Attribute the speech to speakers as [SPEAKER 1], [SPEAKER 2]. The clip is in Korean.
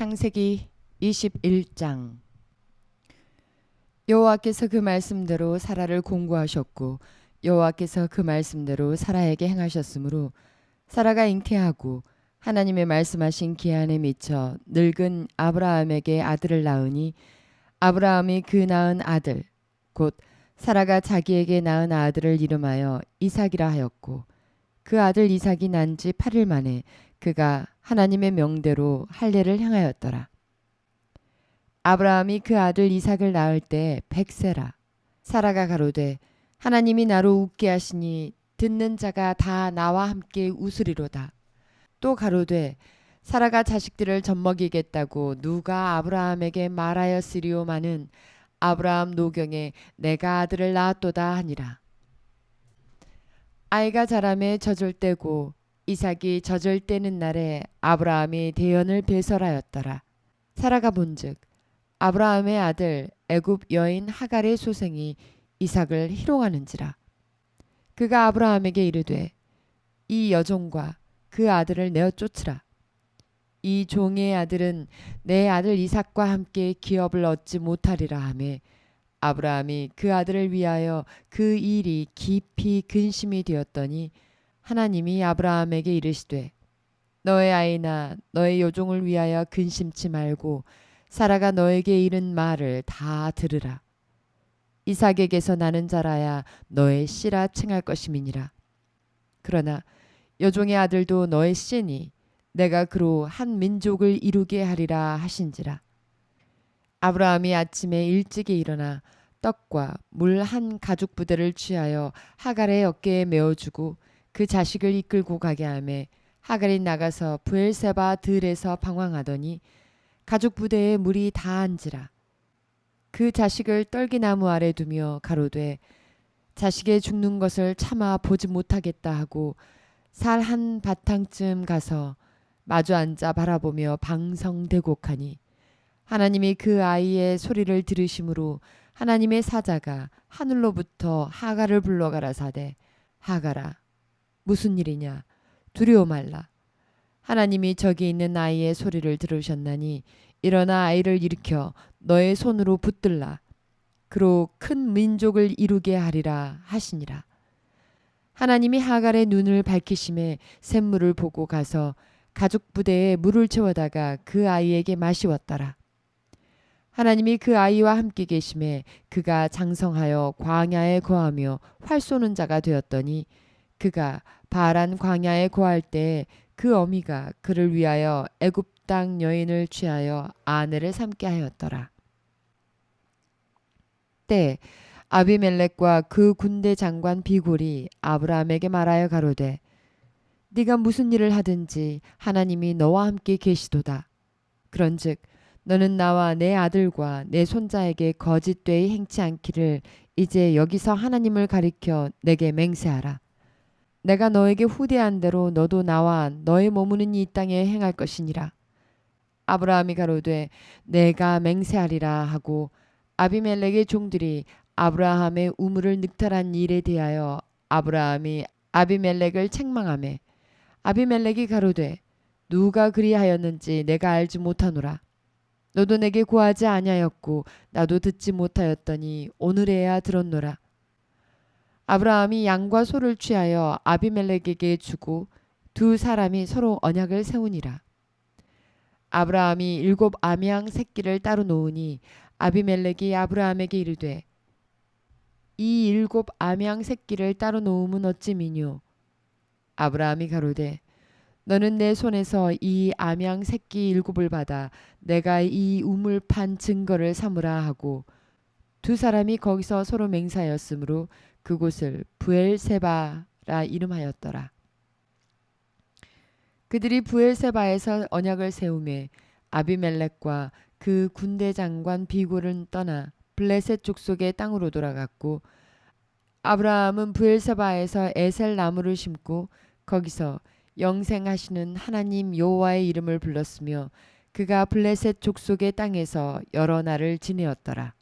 [SPEAKER 1] 창세기 21장. 여호와께서 그 말씀대로 사라를 공고하셨고 여호와께서 그 말씀대로 사라에게 행하셨으므로 사라가 잉태하고 하나님의 말씀하신 기한에 미쳐 늙은 아브라함에게 아들을 낳으니 아브라함이 그 낳은 아들 곧 사라가 자기에게 낳은 아들을 이름하여 이삭이라 하였고 그 아들 이삭이 난 지 8일 만에 그가 하나님의 명대로 할례를 향하였더라. 아브라함이 그 아들 이삭을 낳을 때 백세라. 사라가 가로되 하나님이 나로 웃게 하시니 듣는 자가 다 나와 함께 웃으리로다. 또 가로되 사라가 자식들을 젖먹이겠다고 누가 아브라함에게 말하였으리오마는 아브라함 노경에 내가 아들을 낳았도다 하니라. 아이가 자라매 젖을 떼고 이삭이 젖을 떼는 날에 아브라함이 대연을 배설하였더라. 사라가 본즉 아브라함의 아들 애굽 여인 하갈의 소생이 이삭을 희롱하는지라. 그가 아브라함에게 이르되 이 여종과 그 아들을 내어 쫓으라. 이 종의 아들은 내 아들 이삭과 함께 기업을 얻지 못하리라 하매 아브라함이 그 아들을 위하여 그 일이 깊이 근심이 되었더니 하나님이 아브라함에게 이르시되 너의 아이나 너의 여종을 위하여 근심치 말고 사라가 너에게 이른 말을 다 들으라. 이삭에게서 나는 자라야 너의 씨라 칭할 것임이니라. 그러나 여종의 아들도 너의 씨니 내가 그로 한 민족을 이루게 하리라 하신지라. 아브라함이 아침에 일찍이 일어나 떡과 물 한 가죽 부대를 취하여 하갈의 어깨에 메어주고 그 자식을 이끌고 가게 하매 하갈이 나가서 부엘세바 들에서 방황하더니 가죽 부대에 물이 다 앉으라. 그 자식을 떨기나무 아래 두며 가로되 자식의 죽는 것을 참아 보지 못하겠다 하고 살 한 바탕쯤 가서 마주 앉아 바라보며 방성대곡하니 하나님이 그 아이의 소리를 들으심으로 하나님의 사자가 하늘로부터 하갈을 불러가라 사대 하갈아 무슨 일이냐? 두려워 말라. 하나님이 저기 있는 아이의 소리를 들으셨나니 일어나 아이를 일으켜 너의 손으로 붙들라. 그로 큰 민족을 이루게 하리라 하시니라. 하나님이 하갈의 눈을 밝히심에 샘물을 보고 가서 가죽 부대에 물을 채워다가 그 아이에게 마시웠더라. 하나님이 그 아이와 함께 계심에 그가 장성하여 광야에 거하며 활 쏘는 자가 되었더니 그가 바란 광야에 거할 때 그 어미가 그를 위하여 애굽 땅 여인을 취하여 아내를 삼게 하였더라. 때 아비멜렉과 그 군대 장관 비골이 아브라함에게 말하여 가로되 네가 무슨 일을 하든지 하나님이 너와 함께 계시도다. 그런즉 너는 나와 내 아들과 내 손자에게 거짓되이 행치 않기를 이제 여기서 하나님을 가리켜 내게 맹세하라. 내가 너에게 후대한 대로 너도 나와 너의 머무는 이 땅에 행할 것이니라. 아브라함이 가로되 내가 맹세하리라 하고 아비멜렉의 종들이 아브라함의 우물을 늑탈한 일에 대하여 아브라함이 아비멜렉을 책망하매 아비멜렉이 가로되 누가 그리하였는지 내가 알지 못하노라. 너도 내게 구하지 아니하였고 나도 듣지 못하였더니 오늘에야 들었노라. 아브라함이 양과 소를 취하여 아비멜렉에게 주고 두 사람이 서로 언약을 세우니라. 아브라함이 일곱 암양 새끼를 따로 놓으니 아비멜렉이 아브라함에게 이르되 이 일곱 암양 새끼를 따로 놓음은 어찌 미뇨 아브라함이 가로되 너는 내 손에서 이 암양 새끼 일곱을 받아 내가 이 우물 판 증거를 삼으라 하고 두 사람이 거기서 서로 맹사하였으므로 그곳을 부엘세바라 이름하였더라. 그들이 부엘세바에서 언약을 세우매 아비멜렉과 그 군대 장관 비골은 떠나 블레셋 족속의 땅으로 돌아갔고 아브라함은 부엘세바에서 에셀 나무를 심고 거기서 영생하시는 하나님 여호와의 이름을 불렀으며 그가 블레셋 족속의 땅에서 여러 날을 지내었더라.